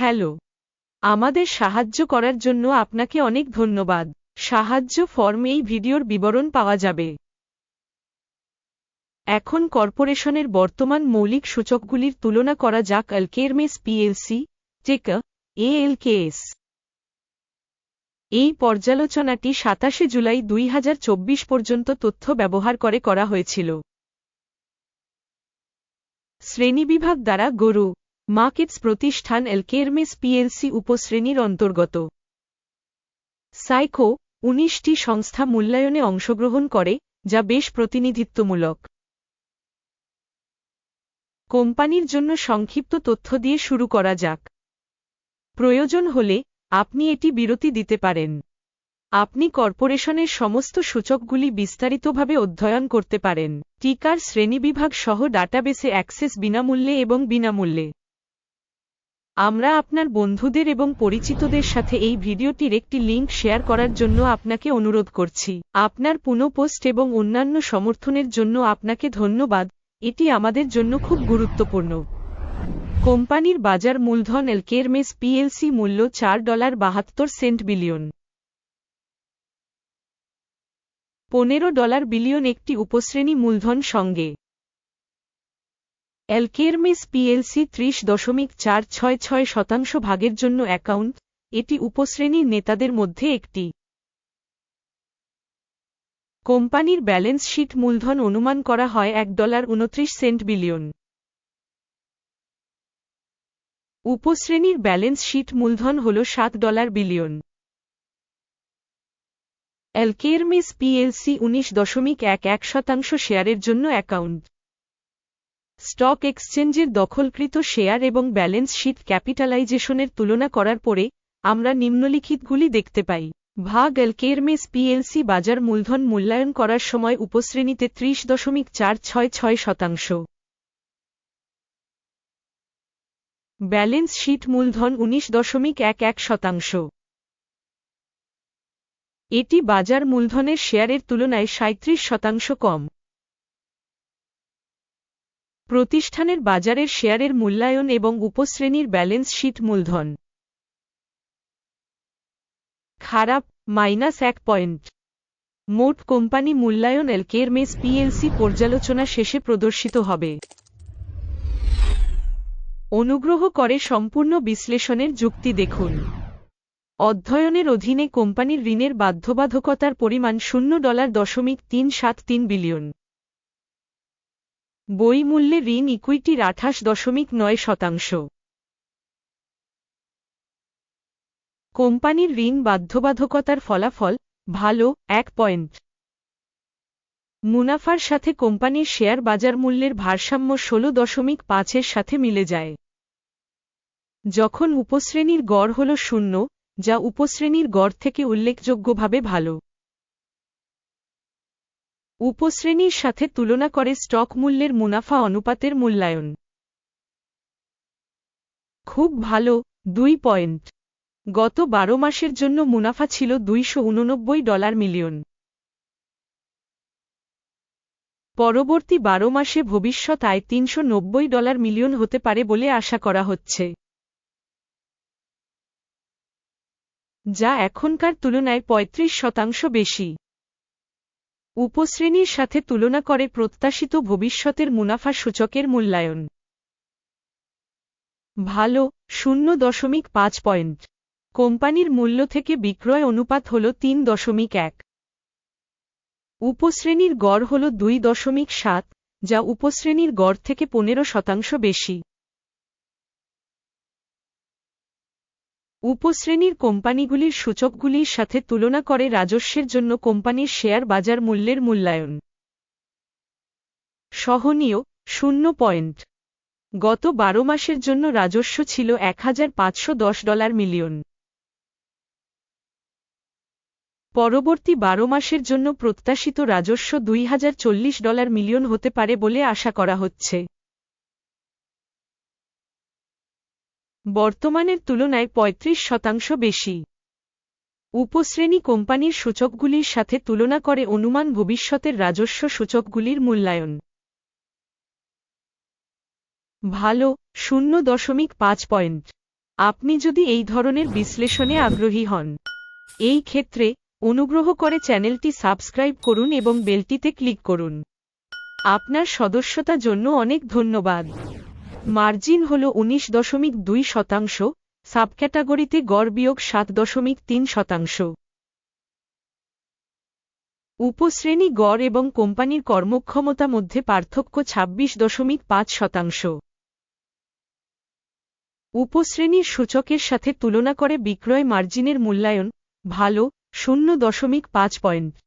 Hello. আমাদের সাহায্য করার জন্য আপনাকে অনেক ধন্যবাদ। সাহায্য ফর্ম এই ভিডিওর বিবরণ পাওয়া যাবে। এখন কর্পোরেশনের বর্তমান মৌলিক সূচকগুলির তুলনা করা যাক। আলকেরমেস পিএলসি, টেকা, এএলকেএস। এই পর্যালোচনাটি সাতাশে জুলাই দুই হাজার চব্বিশ পর্যন্ত তথ্য ব্যবহার করে করা হয়েছিল। শ্রেণীবিভাগ দ্বারা গরু মার্কেটস প্রতিষ্ঠান এলকেরমেস পিএলসি উপশ্রেণীর অন্তর্গত। সাইকো উনিশটি সংস্থা মূল্যায়নে অংশগ্রহণ করে, যা বেশ প্রতিনিধিত্বমূলক। কোম্পানির জন্য সংক্ষিপ্ত তথ্য দিয়ে শুরু করা যাক। প্রয়োজন হলে আপনি এটি বিরতি দিতে পারেন। আপনি কর্পোরেশনের সমস্ত সূচকগুলি বিস্তারিতভাবে অধ্যয়ন করতে পারেন। টিকার শ্রেণীবিভাগ সহ ডাটাবেসে অ্যাক্সেস বিনামূল্যে এবং বিনামূল্যে। আমরা আপনার বন্ধুদের এবং পরিচিতদের সাথে এই ভিডিওটির একটি লিঙ্ক শেয়ার করার জন্য আপনাকে অনুরোধ করছি। আপনার পুনঃপোস্ট এবং অন্যান্য সমর্থনের জন্য আপনাকে ধন্যবাদ। এটি আমাদের জন্য খুব গুরুত্বপূর্ণ। কোম্পানির বাজার মূলধন এলকেরমেস পিএলসি মূল্য চার ডলার বাহাত্তর সেন্ট বিলিয়ন। পনেরো ডলার বিলিয়ন একটি উপশ্রেণী মূলধন সঙ্গে। এলকেরমেস পিএলসি ত্রিশ দশমিক চার ছয় ছয় শতাংশ ভাগের জন্য অ্যাকাউন্ট, এটি উপশ্রেণীর নেতাদের মধ্যে একটি। কোম্পানির ব্যালেন্স শিট মূলধন অনুমান করা হয় এক ডলার উনত্রিশ সেন্ট বিলিয়ন। উপশ্রেণীর ব্যালেন্স শিট মূলধন হল সাত ডলার বিলিয়ন। এলকেরমেস পিএলসি উনিশ দশমিক এক এক শতাংশ শেয়ারের জন্য অ্যাকাউন্ট। স্টক এক্সচেঞ্জের দখলকৃত শেয়ার এবং ব্যালেন্স শীট ক্যাপিটালাইজেশনের তুলনা করার পরে, আমরা নিম্নলিখিতগুলি দেখতে পাই। ভাগ এলকেরমেস পিএলসি বাজার মূলধন মূল্যায়ন করার সময় উপশ্রেণীতে ত্রিশ দশমিক চার ছয় ছয় শতাংশ। ব্যালেন্স শীট মূলধন উনিশ দশমিক এক এক শতাংশ। এটি বাজার মূলধনের শেয়ারের তুলনায় সাঁত্রিশ শতাংশ কম। প্রতিষ্ঠানের বাজারের শেয়ারের মূল্যায়ন এবং উপশ্রেণীর ব্যালেন্স শীট মূলধন। খারাপ, মাইনাস এক পয়েন্ট। মোট কোম্পানি মূল্যায়ন এলকেরমেস পিএলসি পর্যালোচনা শেষে প্রদর্শিত হবে। অনুগ্রহ করে সম্পূর্ণ বিশ্লেষণের যুক্তি দেখুন। অধ্যয়নের অধীনে কোম্পানির ঋণের বাধ্যবাধকতার পরিমাণ শূন্য ডলার দশমিক তিন সাত তিন বিলিয়ন। বই মূল্যে ঋণ ইকুইটির আঠাশ দশমিক নয় শতাংশ। কোম্পানির ঋণ বাধ্যবাধকতার ফলাফল, ভালো, এক পয়েন্ট। মুনাফার সাথে কোম্পানির শেয়ার বাজার মূল্যের ভারসাম্য ষোলো দশমিক পাঁচের সাথে মিলে যায়। যখন উপশ্রেণীর গড় হল শূন্য, যা উপশ্রেণীর গড় থেকে উল্লেখযোগ্যভাবে ভালো। উপশ্রেণীর সাথে তুলনা করে স্টক মূল্যের মুনাফা অনুপাতের মূল্যায়ন। খুব ভালো, দুই পয়েন্ট। গত বারো মাসের জন্য মুনাফা ছিল দুইশ উননব্বই ডলার মিলিয়ন। পরবর্তী বারো মাসে ভবিষ্যৎ আয় তিনশো ডলার মিলিয়ন হতে পারে বলে আশা করা হচ্ছে। যা এখনকার তুলনায় ৩৫ শতাংশ বেশি। উপশ্রেণীর সাথে তুলনা করে প্রত্যাশিত ভবিষ্যতের মুনাফা সূচকের মূল্যায়ন। ভালো, শূন্য দশমিক পাঁচ পয়েন্ট। কোম্পানির মূল্য থেকে বিক্রয় অনুপাত হল তিন দশমিক এক। উপশ্রেণীর গড় হল দুই দশমিক সাত, যা উপশ্রেণীর গড় থেকে পনেরো শতাংশ বেশি। উপশ্রেণীর কোম্পানিগুলির সূচকগুলির সাথে তুলনা করে রাজস্বের জন্য কোম্পানির শেয়ার বাজার মূল্যের মূল্যায়ন। সহনীয়, শূন্য পয়েন্ট। গত বারো মাসের জন্য রাজস্ব ছিল এক হাজার পাঁচশো দশ ডলার মিলিয়ন। পরবর্তী বারো মাসের জন্য প্রত্যাশিত রাজস্ব দুই হাজার চল্লিশ ডলার মিলিয়ন হতে পারে বলে আশা করা হচ্ছে। বর্তমানের তুলনায় ৩৫ শতাংশ বেশি। উপশ্রেণী কোম্পানির সূচকগুলির সাথে তুলনা করে অনুমান ভবিষ্যতের রাজস্ব সূচকগুলির মূল্যায়ন। ভালো, শূন্য দশমিক পাঁচ পয়েন্ট। আপনি যদি এই ধরনের বিশ্লেষণে আগ্রহী হন, এই ক্ষেত্রে অনুগ্রহ করে চ্যানেলটি সাবস্ক্রাইব করুন এবং বেলটিতে ক্লিক করুন। আপনার সদস্যতা জন্য অনেক ধন্যবাদ। মার্জিন হল উনিশ দশমিক দুই শতাংশ, সাবক্যাটাগরিতে গড় বিয়োগ সাত দশমিক তিন শতাংশ। উপশ্রেণী গড় এবং কোম্পানির কর্মক্ষমতা মধ্যে পার্থক্য ছাব্বিশ দশমিক পাঁচ শতাংশ। উপশ্রেণীর সূচকের সাথে তুলনা করে বিক্রয় মার্জিনের মূল্যায়ন, ভালো, শূন্য দশমিক পাঁচ পয়েন্ট।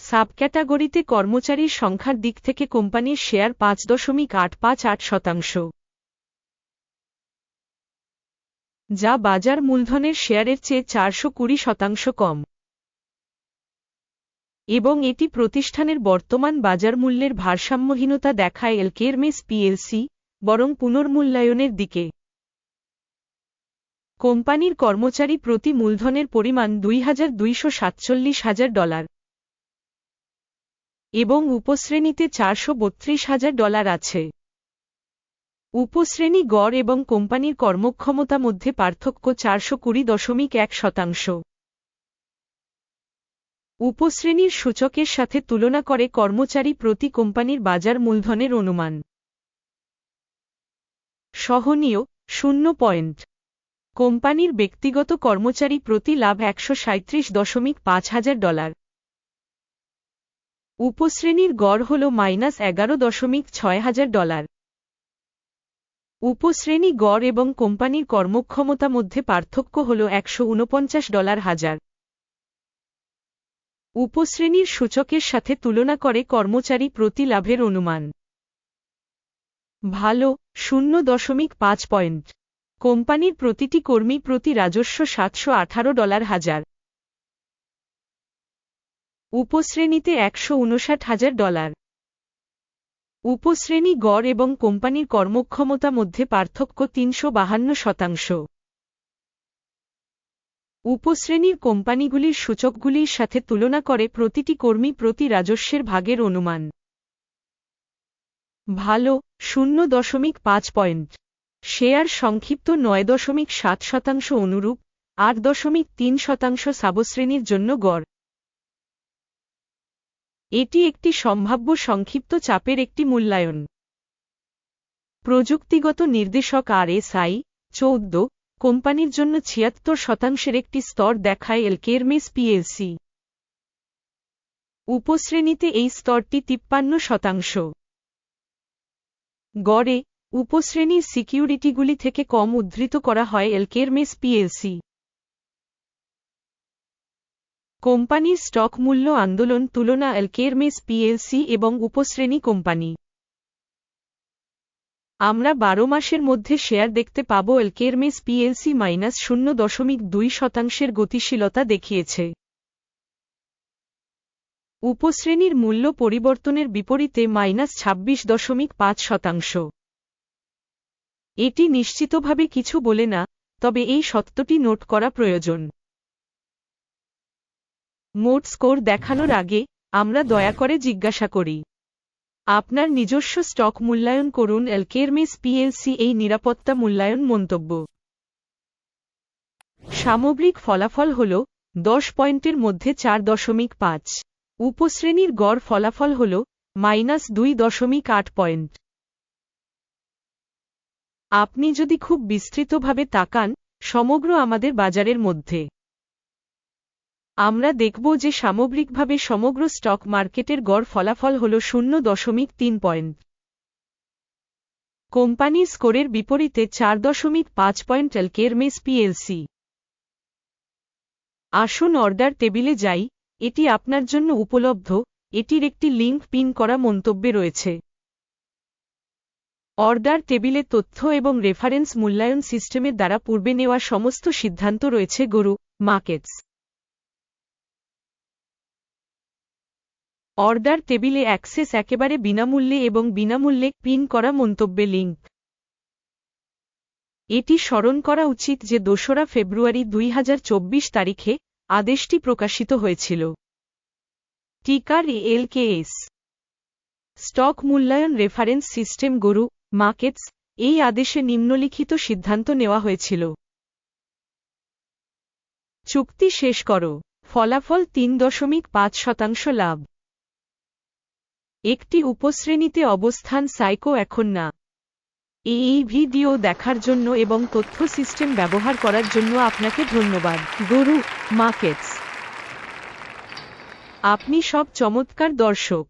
সাবক্যাটাগরিতে কর্মচারীর সংখ্যার দিক থেকে কোম্পানির শেয়ার পাঁচ দশমিক আট পাঁচ আট শতাংশ। যা বাজার মূলধনের শেয়ারের চেয়ে চারশো কুড়ি শতাংশ কম। এবং এটি প্রতিষ্ঠানের বর্তমান বাজার মূল্যের ভারসাম্যহীনতা দেখায় এলকেরমেস পিএলসি, বরং পুনর্মূল্যায়নের দিকে। কোম্পানির কর্মচারী প্রতি মূলধনের পরিমাণ দুই হাজার দুইশো সাতচল্লিশ হাজার ডলার। এবং উপশ্রেণীতে চারশো বত্রিশ হাজার ডলার আছে। উপশ্রেণী গড় এবং কোম্পানির কর্মক্ষমতা মধ্যে পার্থক্য চারশো কুড়ি দশমিক এক শতাংশ। উপশ্রেণীর সূচকের সাথে তুলনা করে কর্মচারী প্রতি কোম্পানির বাজার মূলধনের অনুমান। সহনীয়, শূন্য পয়েন্ট। কোম্পানির ব্যক্তিগত কর্মচারী প্রতি লাভ একশো দশমিক পাঁচ হাজার ডলার। উপশ্রেণীর গড় হল মাইনাস এগারো দশমিক ছয় হাজার ডলার। উপশ্রেণী গড় এবং কোম্পানির কর্মক্ষমতা মধ্যে পার্থক্য হল একশো উনপঞ্চাশ ডলার হাজার। উপশ্রেণীর সূচকের সাথে তুলনা করে কর্মচারী প্রতি লাভের অনুমান। ভালো, শূন্য দশমিক পাঁচ পয়েন্ট। কোম্পানির প্রতিটি কর্মী প্রতি রাজস্ব সাতশো আঠারো ডলার হাজার। উপশ্রেণীতে একশো উনষাট হাজার ডলার। উপশ্রেণী গড় এবং কোম্পানির কর্মক্ষমতা মধ্যে পার্থক্য তিনশো বাহান্ন শতাংশ। উপশ্রেণীর কোম্পানিগুলির সূচকগুলির সাথে তুলনা করে প্রতিটি কর্মী প্রতি রাজস্বের ভাগের অনুমান। ভালো, শূন্য দশমিক পাঁচ পয়েন্ট। শেয়ার সংক্ষিপ্ত নয় দশমিক সাত শতাংশ অনুরূপ, আট দশমিক তিন শতাংশ সাবশ্রেণীর জন্য গড়। এটি একটি সম্ভাব্য সংক্ষিপ্ত চাপের একটি মূল্যায়ন। প্রযুক্তিগত নির্দেশক আর এসআই চৌদ্দ, কোম্পানির জন্য ছিয়াত্তর শতাংশের একটি স্তর দেখায় এলকেরমেস পিএলসি উপশ্রেণীতে এই স্তরটি তিপ্পান্ন শতাংশ। গড়ে উপশ্রেণীর সিকিউরিটিগুলি থেকে কম উদ্ধৃত করা হয় এলকেরমেস পিএলসি কোম্পানির স্টক মূল্য আন্দোলন তুলনা এলকেরমেস পিএলসি এবং উপশ্রেণী কোম্পানি। আমরা বারো মাসের মধ্যে শেয়ার দেখতে পাব এলকেরমেস পিএলসি মাইনাস শূন্য দশমিক দুই শতাংশের গতিশীলতা দেখিয়েছে। উপশ্রেণীর মূল্য পরিবর্তনের বিপরীতে মাইনাস ছাব্বিশ দশমিক পাঁচ শতাংশ। এটি নিশ্চিতভাবে কিছু বলে না, তবে এই সত্যটি নোট করা প্রয়োজন। মোট স্কোর দেখানোর আগে, আমরা দয়া করে জিজ্ঞাসা করি। আপনার নিজস্ব স্টক মূল্যায়ন করুন এলকেরমেস পিএলসি এই নিরাপত্তা মূল্যায়ন মন্তব্য। সামগ্রিক ফলাফল হল, দশ পয়েন্টের মধ্যে চার দশমিক পাঁচ। উপশ্রেণীর গড় ফলাফল হল, মাইনাস দুই দশমিক আট পয়েন্ট। আপনি যদি খুব বিস্তৃতভাবে তাকান, সমগ্র আমাদের বাজারের মধ্যে। আমরা দেখব যে সামগ্রিকভাবে সমগ্র স্টক মার্কেটের গড় ফলাফল হল শূন্য দশমিক তিন পয়েন্ট। কোম্পানি স্কোরের বিপরীতে চার দশমিক পাঁচ পয়েন্ট এলকেরমেস পিএলসি। আসুন অর্ডার টেবিলে যাই, এটি আপনার জন্য উপলব্ধ, এটির একটি লিঙ্ক পিন করা মন্তব্যে রয়েছে। অর্ডার টেবিলে তথ্য এবং রেফারেন্স মূল্যায়ন সিস্টেমের দ্বারা পূর্বে নেওয়া সমস্ত সিদ্ধান্ত রয়েছে গরু, মার্কেটস। অর্ডার টেবিলে অ্যাক্সেস একেবারে বিনামূল্যে এবং বিনামূল্যে পিন করা মন্তব্যে লিঙ্ক। এটি স্মরণ করা উচিত যে দোসরা ফেব্রুয়ারি দুই হাজার চব্বিশ তারিখে আদেশটি প্রকাশিত হয়েছিল। Ticker LKS. স্টক মূল্যায়ন রেফারেন্স সিস্টেম গরু মার্কেটস এই আদেশে নিম্নলিখিত সিদ্ধান্ত নেওয়া হয়েছিল। চুক্তি শেষ করো। ফলাফল তিন দশমিক পাঁচ শতাংশ লাভ। একটি উপশ্রেণীতে অবস্থান সাইকো এখন না। এই ভিডিও দেখার জন্য এবং তথ্য সিস্টেম ব্যবহার করার জন্য আপনাকে ধন্যবাদ। গরু মার্কেটস আপনি সব চমৎকার দর্শক।